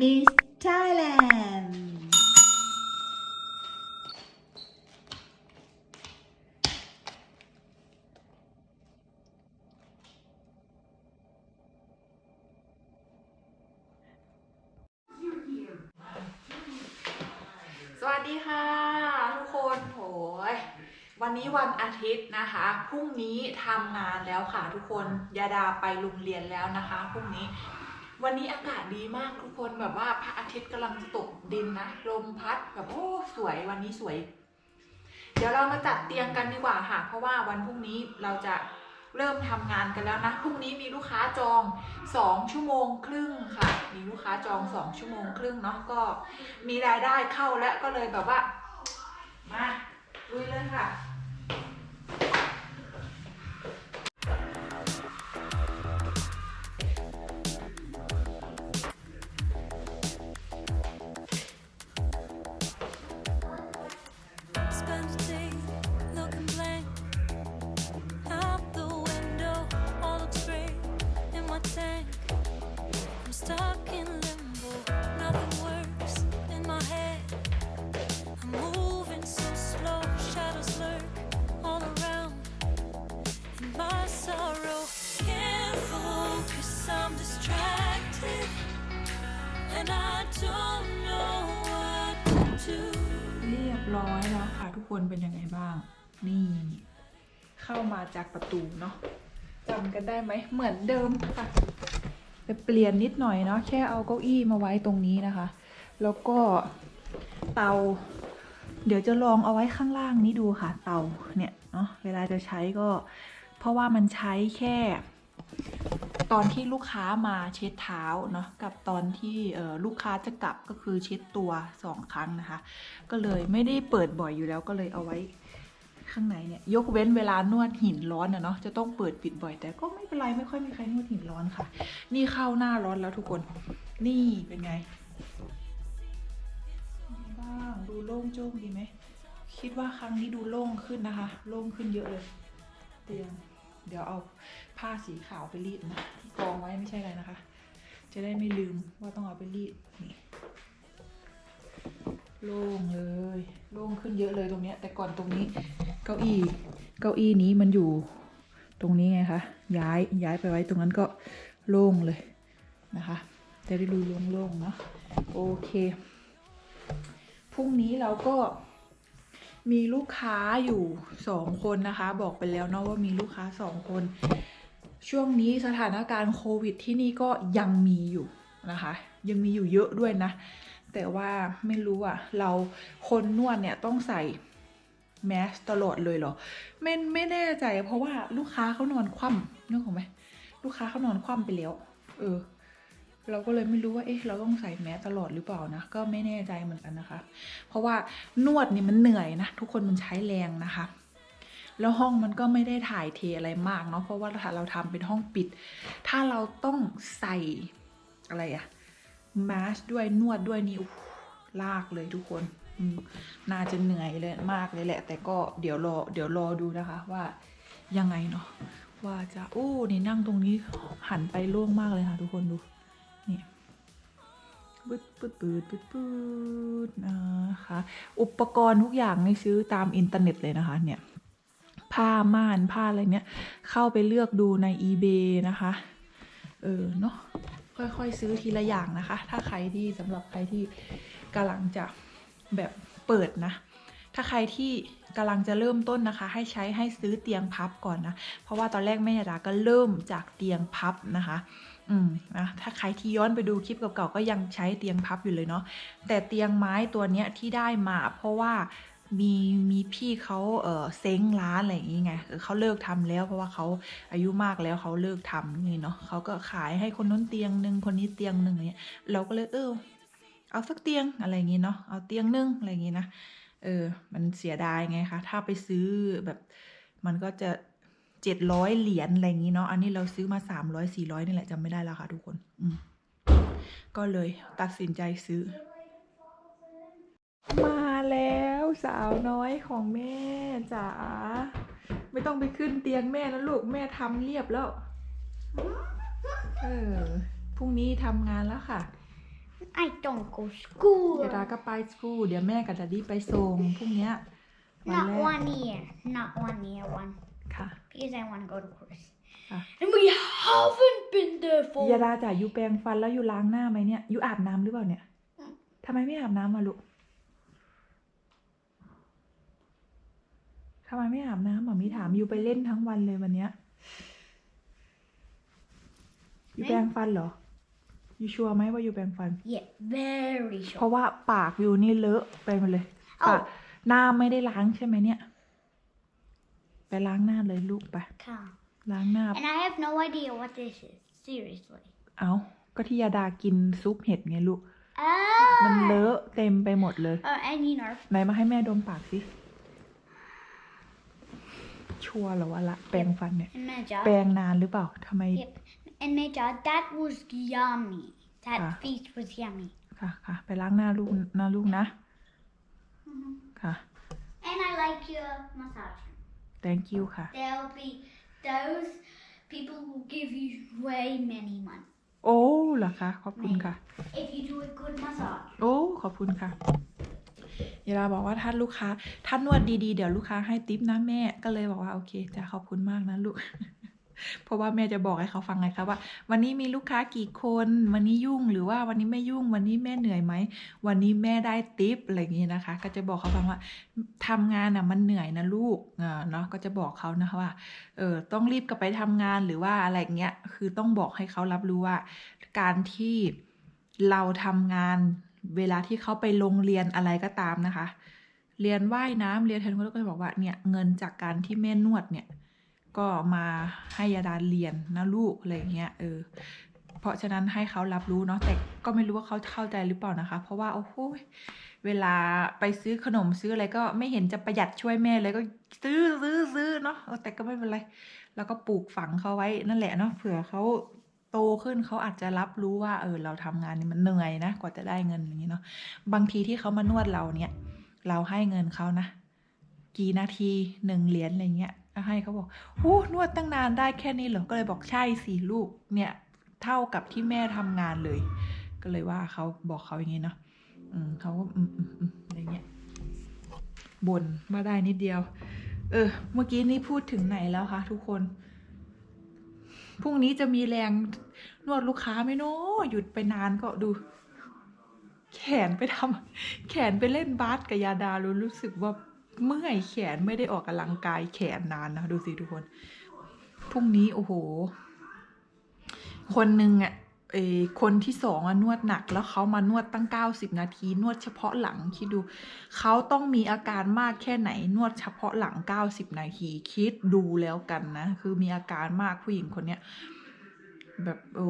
Miss Thailand สวัสดีค่ะ ทุกคนโหยวันนี้วันอาทิตย์นะคะ พรุ่งนี้ทำงานแล้วค่ะทุกคน ยาดาไปโรงเรียนแล้วนะคะ พรุ่งนี้ วันนี้อากาศดีมากทุกคนแบบว่าพระอาทิตย์กำลังจะตกดินนะลมพัดแบบโอ้สวยวันนี้สวย เดี๋ยวเรามาจัดเตียงกันดีกว่าค่ะ เพราะว่าวันพรุ่งนี้เราจะเริ่มทำงานกันแล้วนะพรุ่งนี้มีลูกค้าจองสองชั่วโมงครึ่งค่ะ มีลูกค้าจองสองชั่วโมงครึ่งเนาะก็มีรายได้เข้าแล้วก็เลยแบบว่า ทุกคนเป็นยังไงบ้าง นี่ เข้ามาจากประตูเนาะจำกันได้ไหมเหมือนเดิมค่ะไปเปลี่ยนนิดหน่อยเนาะแค่เอาเก้าอี้มาไว้ตรงนี้นะคะ แล้วก็เตา เดี๋ยวจะลองเอาไว้ข้างล่างนี้ดูค่ะ เตาเนี่ยเนาะเวลาจะใช้ก็ เพราะว่ามันใช้แค่ ตอนที่ลูกค้ามาเช็ดเท้าเนาะกับตอนที่ลูกค้าจะกลับก็คือเช็ดตัวสองครั้งนะคะ ก็เลยไม่ได้เปิดบ่อยอยู่แล้วก็เลยเอาไว้ข้างในเนี่ยยกเว้นเวลานวดหินร้อนนะเนาะจะต้องเปิดปิดบ่อย แต่ก็ไม่เป็นไรไม่ค่อยมีใครนวดหินร้อนค่ะ นี่เข้าหน้าร้อนแล้วทุกคนนี่เป็นไงเป็นไงบ้างดูโล่งโจ้งดีไหมคิดว่าครั้งนี้ดูโล่งขึ้นนะคะ โล่งขึ้นเยอะเลย เตียง เดี๋ยวเอาผ้าสีขาวไปรีดนะที่กองไว้ไม่ใช่อะไรนะคะ จะได้ไม่ลืมว่าต้องเอาไปรีดนี่โล่งเลยโล่งขึ้นเยอะเลยตรงเนี้ย แต่ก่อนตรงนี้เก้าอี้เก้าอี้นี้มันอยู่ตรงนี้ไงคะย้ายย้ายไปไว้ตรงนั้นก็โล่งเลยนะคะจะได้ดูโล่งๆเนาะโอเคพรุ่งนี้เราก็ มีลูกค้าอยู่สองคนนะคะ บอกไปแล้วเนาะว่ามีลูกค้าสองคน ช่วงนี้สถานการณ์โควิดที่นี่ก็ยังมีอยู่นะคะ ยังมีอยู่เยอะด้วยนะ แต่ว่าไม่รู้อะเราคนนวดเนี่ยต้องใส่แมสตลอดเลยเหรอไม่ไม่แน่ใจเพราะว่าลูกค้าเขานอนคว่ำนึกออกไหมลูกค้าเขานอนคว่ำไปแล้ว เออ เราก็เลยไม่รู้ว่า เอ๊ะ เราต้องใส่แมสตลอดหรือเปล่านะ ก็ไม่แน่ใจเหมือนกันนะคะ เพราะว่านวดนี่มันเหนื่อยนะ ทุกคนมันใช้แรงนะคะ แล้วห้องมันก็ไม่ได้ถ่ายเทอะไรมากเนาะ เพราะว่าเราทำเป็นห้องปิด ถ้าเราต้องใส่อะไรอะมาสด้วยนวดด้วยนี่ลากเลยทุกคน น่าจะเหนื่อยเลยมากเลยแหละ แต่ก็เดี๋ยวรอ เดี๋ยวรอดูนะคะว่ายังไงเนาะ ว่าจะ โอ้ นี่นั่งตรงนี้หันไปโล่งมากเลยค่ะทุกคนดู ปืดปืดปืดปืดปืดนะคะ อุปกรณ์ทุกอย่างนี่ซื้อตามอินเทอร์เน็ตเลยนะคะเนี่ย ผ้าม่านผ้าอะไรเนี้ยเข้าไปเลือกดูใน eBay นะคะ เออเนาะ ค่อยๆซื้อทีละอย่างนะคะ ถ้าใครที่สำหรับใครที่กำลังจะแบบเปิดนะ ถ้าใครที่กำลังจะเริ่มต้นนะคะ ให้ใช้ให้ซื้อเตียงพับก่อนนะ เพราะว่าตอนแรกแม่ยาดาก็เริ่มจากเตียงพับนะคะ อืมนะถ้าใครที่ย้อนไปดูคลิปเก่าๆก็ยังใช้เตียงพับอยู่เลยเนาะแต่เตียงไม้ตัวเนี้ยที่ได้มา เพราะว่ามีมีพี่เขาเออเซ้งร้านอะไรอย่างงี้ไงเขาเลิกทำแล้วเพราะว่าเขาอายุมากแล้วเขาเลิกทำนี่เนาะเขาก็ขายให้คนนู้นเตียงหนึ่งคนนี้เตียงหนึ่งอะไรเงี้ยเราก็เลยเออเอาสักเตียงอะไรอย่างงี้เนาะเอาเตียงหนึ่งอะไรอย่างงี้นะเออ มันเสียดายไงคะถ้าไปซื้อแบบมันก็จะ เจ็ดร้อยเหรียญอะไรอย่างงี้เนาะ อันนี้เราซื้อมาสามร้อยสี่ร้อยนี่แหละจำไม่ได้แล้วค่ะทุกคน อืม ก็เลยตัดสินใจซื้อ มาแล้วสาวน้อยของแม่จ๋า ไม่ต้องไปขึ้นเตียงแม่แล้วลูกแม่ทำเรียบแล้ว เออ พรุ่งนี้ทำงานแล้วค่ะ I don't go school. ยาดาก็ไปสกูลเดี๋ยวแม่กับดัดดี้ไปส่งพรุ่งเนี้ยวัน Not แรก one year. Not one year. One. ค่ะ Because I want to go to course. Ah. And we haven't been there for. ยาดาจ่ายูแปรงฟันแล้วยูล้างหน้าไหมเนี่ยยูอาบน้ำหรือเปล่าเนี่ยอืม ทำไมไม่อาบน้ำมาลูกทำไมไม่อาบน้ำหมอมีถามยูไปเล่นทั้งวันเลยวันเนี้ยยูแปรงฟันเหรอยูชัวร์ไหมว่ายูแปรงฟัน Yeah, very เพ sure. ราะว่าปากวิวนี่เลอะไปหมดเลยเอ้าปากหน้าไม่ได้ล้างใช่ไหมเนี่ย ไปล้างหน้าเลยลูกไป Come. ล้างหน้า And I have no idea what this is. Seriously. เอาก็ที่ยาดากินซุปเห็ดไงลูก Ah. มันเลอะเต็มไปหมดเลย Oh, and you know. ไหนมาให้แม่ดมปากสิ ชัวร์เหรอวะละ แปรงฟันเนี่ย And my job. แปรงนานหรือเปล่าทำไม Yep. And my job. That was yummy. That Ah. feast was yummy. ค่ะค่ะไปล้างหน้าลูกนะลูกนะ ค่ะ And I like your massage. Thank you ค่ะ There'll be those people will give you way many money โอ้เหรอคะขอบคุณค่ะ if you do a good massage. โอ้ขอบคุณค่ะยาดาบอกว่าถ้าลูกค้าถ้านวดดีๆ เดี๋ยวลูกค้าให้ติปนะแม่ก็เลยบอกว่าโอเคจะขอบคุณมากนะลูก เพราะว่าแม่จะบอกให้เขาฟังไงคะว่า วันนี้มีลูกค้ากี่คน วันนี้ยุ่งหรือว่าวันนี้ไม่ยุ่ง วันนี้แม่เหนื่อยไหม วันนี้แม่ได้ติปอะไรอย่างนี้นะคะ ก็จะบอกเขาฟังว่าทำงานอะมันเหนื่อยนะลูกเนาะก็จะบอกเขานะคะว่าเออต้องรีบกลับไปทำงานหรือว่าอะไรเงี้ยคือต้องบอกให้เขารับรู้ว่า การที่เราทำงานเวลาที่เขาไปโรงเรียนอะไรก็ตามนะคะ เรียนว่ายน้ำเรียนเทนนิสก็จะบอกว่าเนี่ยเงินจากการที่แม่นวดเนี่ย ก็มาให้ยาดาเรียนนะลูกอะไรอย่างเงี้ยเออเพราะฉะนั้นให้เขารับรู้เนาะแต่ก็ไม่รู้ว่าเขาเข้าใจหรือเปล่านะคะ เพราะว่าโอ้โหเวลาไปซื้อขนมซื้ออะไรก็ไม่เห็นจะประหยัดช่วยแม่เลยก็ซื้อซื้อซื้อเนาะแต่ก็ไม่เป็นไรแล้วก็ปลูกฝังเขาไว้นั่นแหละเนาะเผื่อเขาโตขึ้นเขาอาจจะรับรู้ว่า เออเราทำงานนี่มันเหนื่อยนะกว่าจะได้เงินอย่างนี้เนาะบางทีที่เขามานวดเราเนี่ย เราให้เงินเขานะ กี่นาทีหนึ่งเหรียญอะไรเงี้ย ให้เขาบอกโอ้นวดตั้งนานได้แค่นี้เหรอ ก็เลยบอกใช่สิลูก เนี่ย เท่ากับที่แม่ทำงานเลย ก็เลยว่าเขาบอกเขาอย่างนี้เนาะเขาก็อืมอืมอืมอะไรเงี้ยบ่นมาได้นิดเดียว เออ เมื่อกี้นี่พูดถึงไหนแล้วคะทุกคน พรุ่งนี้จะมีแรงนวดลูกค้าไหมเนาะหยุดไปนานก็ดู แขนไปทำแขนไปเล่นบาสกับยาดารู้รู้สึกว่า เมื่อยแขนไม่ได้ออกกำลังกายแขนนานนะดูสิทุกคนพรุ่งนี้โอ้โห คนหนึ่งอะเออคนที่สองอะนวดหนักแล้วเขามานวดตั้งเก้าสิบนาที นวดเฉพาะหลังคิดดูเขาต้องมีอาการมากแค่ไหนนวดเฉพาะหลังเก้าสิบนาที คิดดูแล้วกันนะ คือมีอาการมากผู้หญิงคนเนี้ยแบบโอ้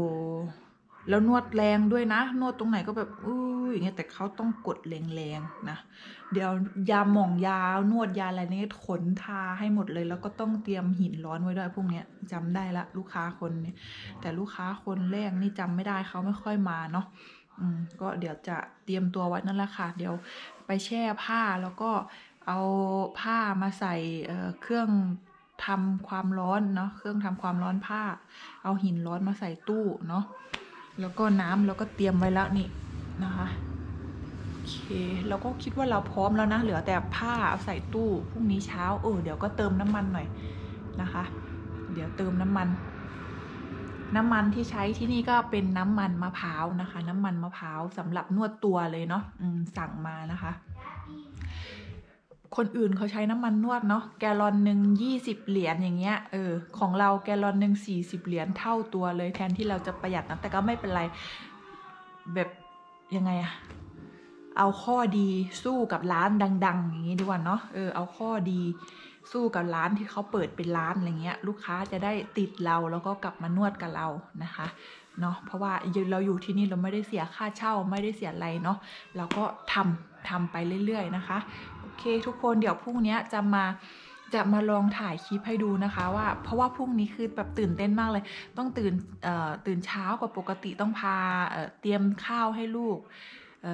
แล้วนวดแรงด้วยนะ นวดตรงไหนก็แบบอู้ยอย่างเงี้ยแต่เขาต้องกดแรงๆนะ เดี๋ยวยาหม่องยานวดยาอะไรนี่ขนทาให้หมดเลย แล้วก็ต้องเตรียมหินร้อนไว้ด้วยพวกเนี้ยจำได้ละลูกค้าคนนี่แต่ลูกค้าคนแรกนี่จำไม่ได้เขาไม่ค่อยมาเนาะอืมก็เดี๋ยวจะเตรียมตัวไว้นั่นแหละค่ะ เดี๋ยวไปแช่ผ้าแล้วก็เอาผ้ามาใส่เเครื่องทำความร้อนเนาะเครื่องทำความร้อนผ้า เอาหินร้อนมาใส่ตู้เนาะ แล้วก็น้ำเราก็เตรียมไว้แล้วนี่นะคะโอเคเราก็คิดว่าเราพร้อมแล้วนะ เหลือแต่ผ้าเอาใส่ตู้พรุ่งนี้เช้าเออเดี๋ยวก็เติมน้ำมันหน่อยนะคะ เดี๋ยวเติมน้ำมัน น้ำมันที่ใช้ที่นี่ก็เป็นน้ำมันมะพร้าวนะคะ น้ำมันมะพร้าวสำหรับนวดตัวเลยเนาะสั่งมานะคะ คนอื่นเขาใช้น้ำมันนวดเนาะแกลลอนหนึ่งยี่สิบเหรียญอย่างเงี้ยเออของเราแกลลอนหนึ่งสี่สิบเหรียญเท่าตัวเลยแทนที่เราจะประหยัดนะแต่ก็ไม่เป็นไรแบบยังไงอะเอาข้อดีสู้กับร้านดัง ๆ อย่างงี้ดีกว่าเนาะเออเอาข้อดี สู้กับร้านที่เขาเปิดเป็นร้านอะไรเงี้ย ลูกค้าจะได้ติดเราแล้วก็กลับมานวดกับเรานะคะเนาะเพราะว่าเราอยู่ที่นี่เราไม่ได้เสียค่าเช่าไม่ได้เสียอะไรเนาะเราก็ทำทำไปเรื่อยๆนะคะโอเคทุกคนเดี๋ยวพรุ่งนี้จะมาจะมาลองถ่ายคลิปให้ดูนะคะว่าเพราะว่าพรุ่งนี้คือแบบตื่นเต้นมากเลย ต้องตื่นตื่นเช้ากว่าปกติต้องพาเเตรียมข้าวให้ลูกเ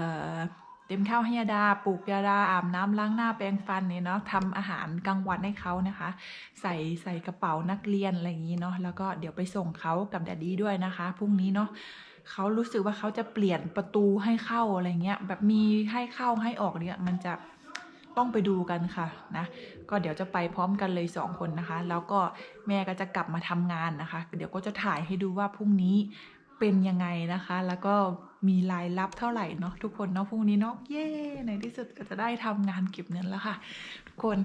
ตรียมข้าวให้ยาดา ปลูกยาดาอาบน้ำล้างหน้าแปรงฟันเนี่ยเนาะทำอาหารกลางวันให้เขานะคะ ใส่ใส่กระเป๋านักเรียนอะไรอย่างนี้เนาะแล้วก็เดี๋ยวไปส่งเขากับแดดดี้ด้วยนะคะพรุ่งนี้เนาะเขารู้สึกว่าเขาจะเปลี่ยนประตูให้เข้าอะไรเงี้ยแบบมีให้เข้าให้ออกเนี่ยมันจะต้องไปดูกันค่ะนะก็เดี๋ยวจะไปพร้อมกันเลยสองคนนะคะ แล้วก็แม่ก็จะกลับมาทำงานนะคะ เดี๋ยวก็จะถ่ายให้ดูว่าพรุ่งนี้ เป็นยังไงนะคะ แล้วก็มีรายรับเท่าไหร่เนาะทุกคนเนาะพรุ่งนี้เนาะเย้ในที่สุดก็จะได้ทำงานเก็บเงินแล้วค่ะ ทุกคน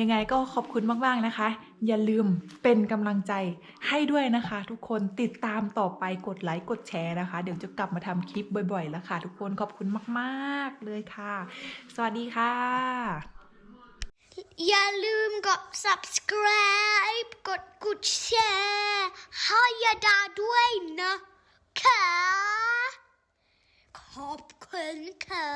ยังไงก็ขอบคุณมากๆนะคะ อย่าลืมเป็นกำลังใจให้ด้วยนะคะ ทุกคนติดตามต่อไปกดไลค์กดแชร์นะคะ เดี๋ยวจะกลับมาทำคลิปบ่อยๆ แล้วค่ะ ทุกคนขอบคุณมากๆเลยค่ะ สวัสดีค่ะ อย่าลืมกด subscribe กดกดแชร์ให้ยาดาด้วยนะ คะขอบคุณค่ะ